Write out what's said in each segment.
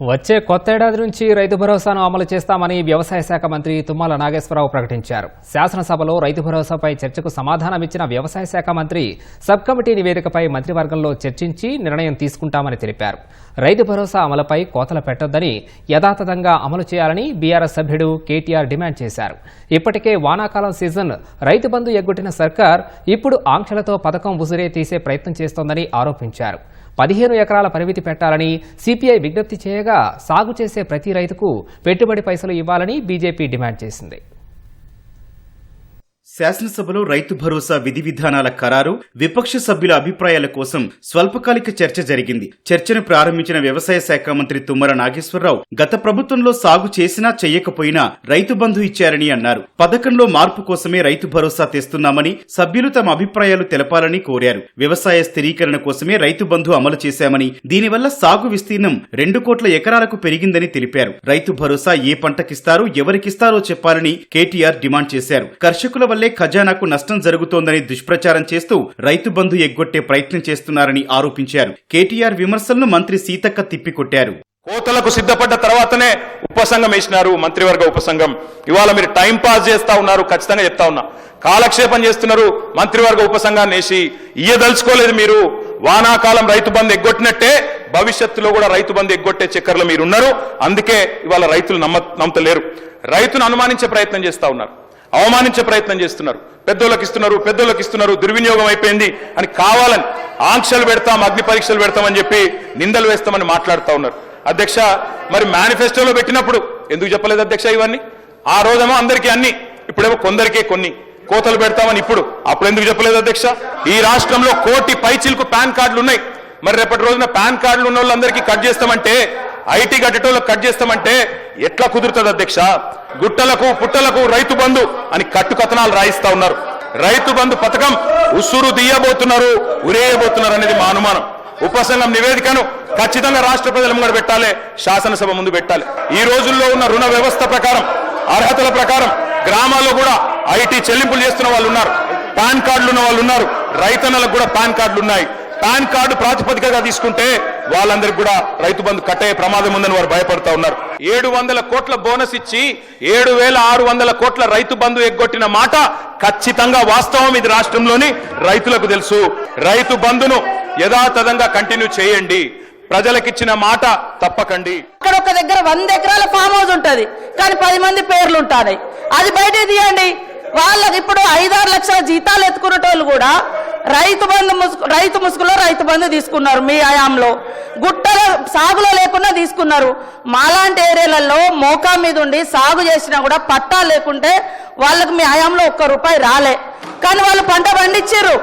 వచ్చే కొత్త ఏడాది నుంచి రైతు భరోసాను అమలు చేస్తామని వ్యవసాయ శాఖ మంత్రి తుమ్మల నాగేశ్వరరావు ప్రకటించారు. శాసనసభలో రైతు భరోసాపై చర్చకు సమాధానమిచ్చిన వ్యవసాయ శాఖ మంత్రి సబ్ కమిటీ నివేదికపై మంత్రివర్గంలో చర్చించి నిర్ణయం తీసుకుంటామని తెలిపారు. రైతు భరోసా అమలుపై కోతలు పెట్టొద్దని యథాతథంగా అమలు చేయాలని బీఆర్ఎస్ సభ్యుడు కేటీఆర్ డిమాండ్ చేశారు. ఇప్పటికే వానాకాలం సీజన్ రైతు బంధు ఎగ్గొట్టిన సర్కార్ ఇప్పుడు ఆంక్షలతో పథకం ఉసిరే తీసే ప్రయత్నం చేస్తోందని ఆరోపించారు. పదిహేను ఎకరాల పరిమితి పెట్టాలని సిపిఐ విజ్ఞప్తి చేయగా సాగు చేసే ప్రతి రైతుకు పెట్టుబడి పైసలు ఇవ్వాలని బీజేపీ డిమాండ్ చేసింది. శాసనసభలో రైతు భరోసా విధి విధానాల ఖరారు విపక్ష సభ్యుల అభిప్రాయాల కోసం స్వల్పకాలిక చర్చ జరిగింది. చర్చను ప్రారంభించిన వ్యవసాయ శాఖ మంత్రి తుమ్మర నాగేశ్వరరావు గత ప్రభుత్వంలో సాగు చేసినా చేయకపోయినా రైతు బంధు ఇచ్చారని అన్నారు. పథకంలో మార్పు కోసమే రైతు భరోసా తెస్తున్నామని సభ్యులు తమ అభిప్రాయాలు తెలపాలని కోరారు. వ్యవసాయ స్థిరీకరణ కోసమే రైతు బంధు అమలు చేశామని దీనివల్ల సాగు విస్తీర్ణం రెండు కోట్ల ఎకరాలకు పెరిగిందని తెలిపారు. రైతు భరోసా ఏ పంటకిస్తారో ఎవరికిస్తారో చెప్పాలని కేటీఆర్ డిమాండ్ చేశారు. కర్షకుల వల్ల ఖజానాకు నష్టం జరుగుతోందని దుష్ప్రచారం చేస్తూ రైతు బంధు ఎగ్గొట్టే ప్రయత్నం చేస్తున్నారని ఆరోపించారు. కేటీఆర్ విమర్శలను మంత్రి సీతక్క తిప్పికొట్టారు. కోతలకు సిద్ధపడ్డ తర్వాతనే ఉపసంఘం వేసినారు మంత్రివర్గ ఉపసంఘం ఇవాళ మీరు టైం పాస్ చేస్తా ఉన్నారు ఖచ్చితంగా చెప్తా ఉన్నా. కాలక్షేపం చేస్తున్నారు మంత్రివర్గ ఉపసంఘాన్ని వేసి. ఇయ్యదలుచుకోలేదు మీరు. వానాకాలం రైతు బంధు ఎగ్గొట్టినట్టే భవిష్యత్తులో కూడా రైతు బంధు ఎగ్గొట్టే చక్కర్లు మీరు ఉన్నారు అందుకే ఇవాళ రైతులు నమ్మ నమ్మతలేరు. రైతును అనుమానించే ప్రయత్నం చేస్తా ఉన్నారు. అవమానించే ప్రయత్నం చేస్తున్నారు. పెద్దోళ్ళకి ఇస్తున్నారు పెద్దోళ్ళకి ఇస్తున్నారు దుర్వినియోగం అయిపోయింది అని కావాలని ఆంక్షలు పెడతాం అగ్ని పరీక్షలు పెడతామని చెప్పి నిందలు వేస్తామని మాట్లాడుతా ఉన్నారు. అధ్యక్ష మరి మేనిఫెస్టోలో పెట్టినప్పుడు ఎందుకు చెప్పలేదు అధ్యక్ష ఇవన్నీ? ఆ రోజేమో అందరికీ అన్ని ఇప్పుడేమో కొందరికే కొన్ని. కోతలు పెడతామని ఇప్పుడు అప్పుడు ఎందుకు చెప్పలేదు అధ్యక్ష? ఈ రాష్ట్రంలో కోటి పైచిలకు పాన్ కార్డులు ఉన్నాయి మరి రేపటి రోజున పాన్ కార్డులు ఉన్న వాళ్ళందరికీ కట్ చేస్తామంటే ఐటీ కట్టేటోళ్ళకి కట్ చేస్తామంటే ఎట్లా కుదురుతుంది అధ్యక్ష? గుట్టలకు పుట్టలకు రైతు బంధు అని కట్టు కథనాలు రాయిస్తా ఉన్నారు. రైతు బంధు పథకం ఉసురు తీయబోతున్నారు ఉరేయబోతున్నారు అనేది మా అనుమానం. ఉపసంఘం నివేదికను ఖచ్చితంగా రాష్ట్ర ప్రజల ముంగడ పెట్టాలి శాసనసభ ముందు పెట్టాలి. ఈ రోజుల్లో ఉన్న రుణ వ్యవస్థ ప్రకారం అర్హతల ప్రకారం గ్రామాల్లో కూడా ఐటీ చెల్లింపులు చేస్తున్న వాళ్ళు ఉన్నారు. పాన్ కార్డులు ఉన్న వాళ్ళు ఉన్నారు. రైతన్నలకు కూడా పాన్ కార్డులు ఉన్నాయి. పాన్ కార్డు ప్రాతిపదికగా తీసుకుంటే వాళ్ళందరికీ కూడా రైతు బంధు కట్టయ్యే ప్రమాదం ఉందని వారు భయపడతా ఉన్నారు. ఏడు వందల కోట్ల బోనస్ ఇచ్చి ఏడు వేల ఆరు వందల కోట్ల రైతు బంధు ఎగ్గొట్టిన మాట ఖచ్చితంగా వాస్తవం ఇది రాష్ట్రంలోని రైతులకు తెలుసు. రైతు బంధును యథాతథంగా కంటిన్యూ చేయండి. ప్రజలకిచ్చిన మాట తప్పకండి. అక్కడ ఒక దగ్గర వంద ఎకరాల ఫామ్ హౌస్ ఉంటది. కానీ పది మంది పేర్లు ఉంటాయి. అది బయట తీయండి. వాళ్ళకి ఇప్పుడు ఐదారు లక్షల జీతాలు ఎత్తుకునేటోళ్ళు కూడా రైతు బంధు ముసుగు రైతు ముసుగులో రైతు బంధు తీసుకున్నారు మీ హయాంలో గుట్టల సాగులో లేకుండా తీసుకున్నారు. మాలాంటి ఏరియాలలో మోకా మీద ఉండి సాగు చేసినా కూడా పట్టా లేకుంటే వాళ్ళకి మీ హయాంలో ఒక్క రూపాయి రాలే. కానీ వాళ్ళు పంట పండించారు.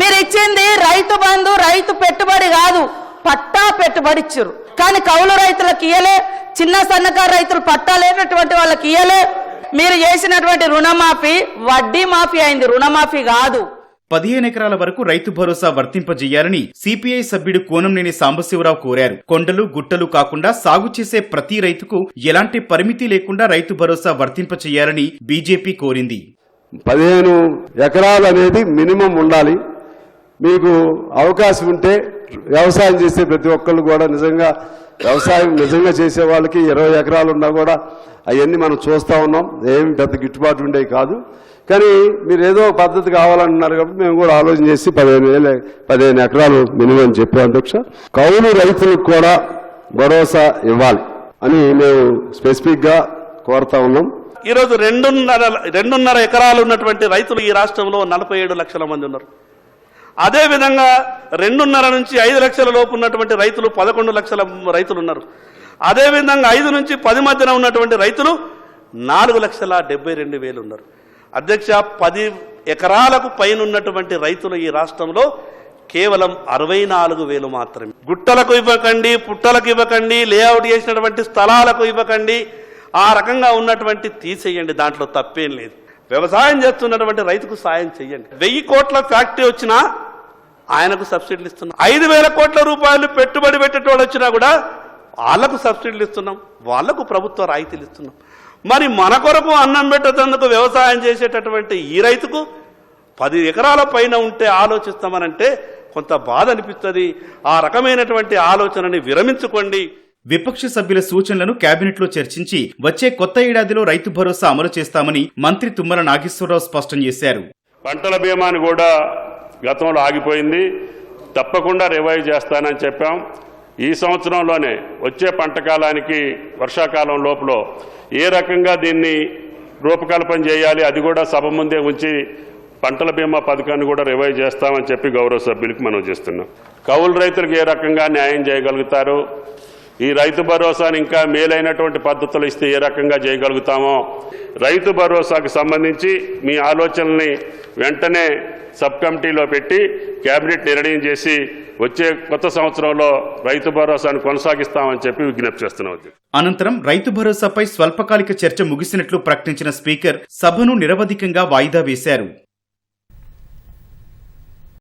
మీరు ఇచ్చింది రైతు బంధు రైతు పెట్టుబడి కాదు పట్టా పెట్టుబడి ఇచ్చారు. కానీ కౌలు రైతులకు ఇయ్యలే చిన్న సన్నకారు రైతులు పట్టా లేనటువంటి వాళ్ళకి ఇయ్యలే. మీరు చేసినటువంటి రుణమాఫీ వడ్డీ మాఫీ అయింది. రుణమాఫీ కాదు. పదిహేను ఎకరాల వరకు రైతు భరోసా వర్తింపజేయాలని సిపిఐ సభ్యుడు కోనంనేని సాంబశివరావు కోరారు. కొండలు గుట్టలు కాకుండా సాగు చేసే ప్రతి రైతుకు ఎలాంటి పరిమితి లేకుండా రైతు భరోసా వర్తింపజేయాలని బీజేపీ కోరింది. పదిహేను ఎకరాలు అనేది మినిమం ఉండాలి. మీకు అవకాశం ఉంటే వ్యవసాయం చేసే ప్రతి ఒక్కళ్ళు కూడా నిజంగా వ్యవసాయం నిజంగా చేసే వాళ్ళకి ఇరవై ఎకరాలు ఉన్నా కూడా అవన్నీ మనం చూస్తూ ఉన్నాం. ఏమి పెద్ద గిట్టుబాటు ఉండేవి కాదు. కానీ మీరు ఏదో పద్ధతి కావాలంటున్నారు కాబట్టి మేము కూడా ఆలోచన చేసి పదిహేను వేల పదిహేను ఎకరాలు మినిమం చెప్పాం అధ్యక్ష. కౌలు రైతులకు కూడా భరోసా ఇవ్వాలి అని మేము స్పెసిఫిక్గా కోరుతా ఉన్నాం. ఈరోజు రెండున్నర రెండున్నర ఎకరాలు ఉన్నటువంటి రైతులు ఈ రాష్ట్రంలో నలభై ఏడు లక్షల మంది ఉన్నారు. అదేవిధంగా రెండున్నర నుంచి ఐదు లక్షల లోపు ఉన్నటువంటి రైతులు పదకొండు లక్షల రైతులు ఉన్నారు. అదేవిధంగా ఐదు నుంచి పది మధ్యన ఉన్నటువంటి రైతులు నాలుగు లక్షల డెబ్బై రెండు వేలు ఉన్నారు. అధ్యక్ష పది ఎకరాలకు పైన ఉన్నటువంటి రైతులు ఈ రాష్ట్రంలో కేవలం అరవై నాలుగు వేలు మాత్రమే. గుట్టలకు ఇవ్వకండి పుట్టలకు ఇవ్వకండి లేఅవుట్ చేసినటువంటి స్థలాలకు ఇవ్వకండి ఆ రకంగా ఉన్నటువంటి తీసేయండి దాంట్లో తప్పేం లేదు. వ్యవసాయం చేస్తున్నటువంటి రైతుకు సాయం చేయండి వెయ్యి కోట్ల ఫ్యాక్టరీ వచ్చినా ఆయనకు సబ్సిడీలు ఇస్తున్నాం. ఐదు వేల కోట్ల రూపాయలు పెట్టుబడి పెట్టేటోళ్ళు వచ్చినా కూడా వాళ్ళకు సబ్సిడీలు ఇస్తున్నాం. వాళ్ళకు ప్రభుత్వ రాయితీలు ఇస్తున్నాం. మరి మన కొరకు అన్నం పెట్టేందుకు వ్యవసాయం చేసేటటువంటి ఈ రైతుకు పది ఎకరాల పైన ఉంటే ఆలోచిస్తామనంటే కొంత బాధ అనిపిస్తుంది. ఆ రకమైనటువంటి ఆలోచనని విరమించుకోండి. విపక్ష సభ్యుల సూచనలను కేబినెట్లో చర్చించి వచ్చే కొత్త ఏడాదిలో రైతు భరోసా అమలు చేస్తామని మంత్రి తుమ్మల నాగేశ్వరరావు స్పష్టం చేశారు. పంటల బీమాని కూడా గతంలో ఆగిపోయింది. తప్పకుండా రివైవ్ చేస్తానని చెప్పాం. ఈ సంవత్సరంలోనే వచ్చే పంట కాలానికి వర్షాకాలం లోపల ఏ రకంగా దీన్ని రూపకల్పన చేయాలి అది కూడా సభ ముందే ఉంచి పంటల బీమా పథకాన్ని కూడా రివైవ్ చేస్తామని చెప్పి గౌరవ సభ్యులకు మనం చేస్తున్నాం. కౌలు రైతులకు ఏ రకంగా న్యాయం చేయగలుగుతారు? ఈ రైతు భరోసాను ఇంకా మేలైనటువంటి పద్ధతులు ఇస్తే ఏ రకంగా చేయగలుగుతామో రైతు భరోసాకు సంబంధించి మీ ఆలోచనల్ని వెంటనే సబ్ కమిటీలో పెట్టి కేబినెట్ నిర్ణయం చేసి వచ్చే కొత్త సంవత్సరంలో రైతు భరోసాను కొనసాగిస్తామని చెప్పి విజ్ఞప్తి చేస్తున్నాం అనంతరం రైతు భరోసాపై స్వల్పకాలిక చర్చ ముగిసినట్లు ప్రకటించిన స్పీకర్ సభను నిరవధికంగా వాయిదా వేశారు.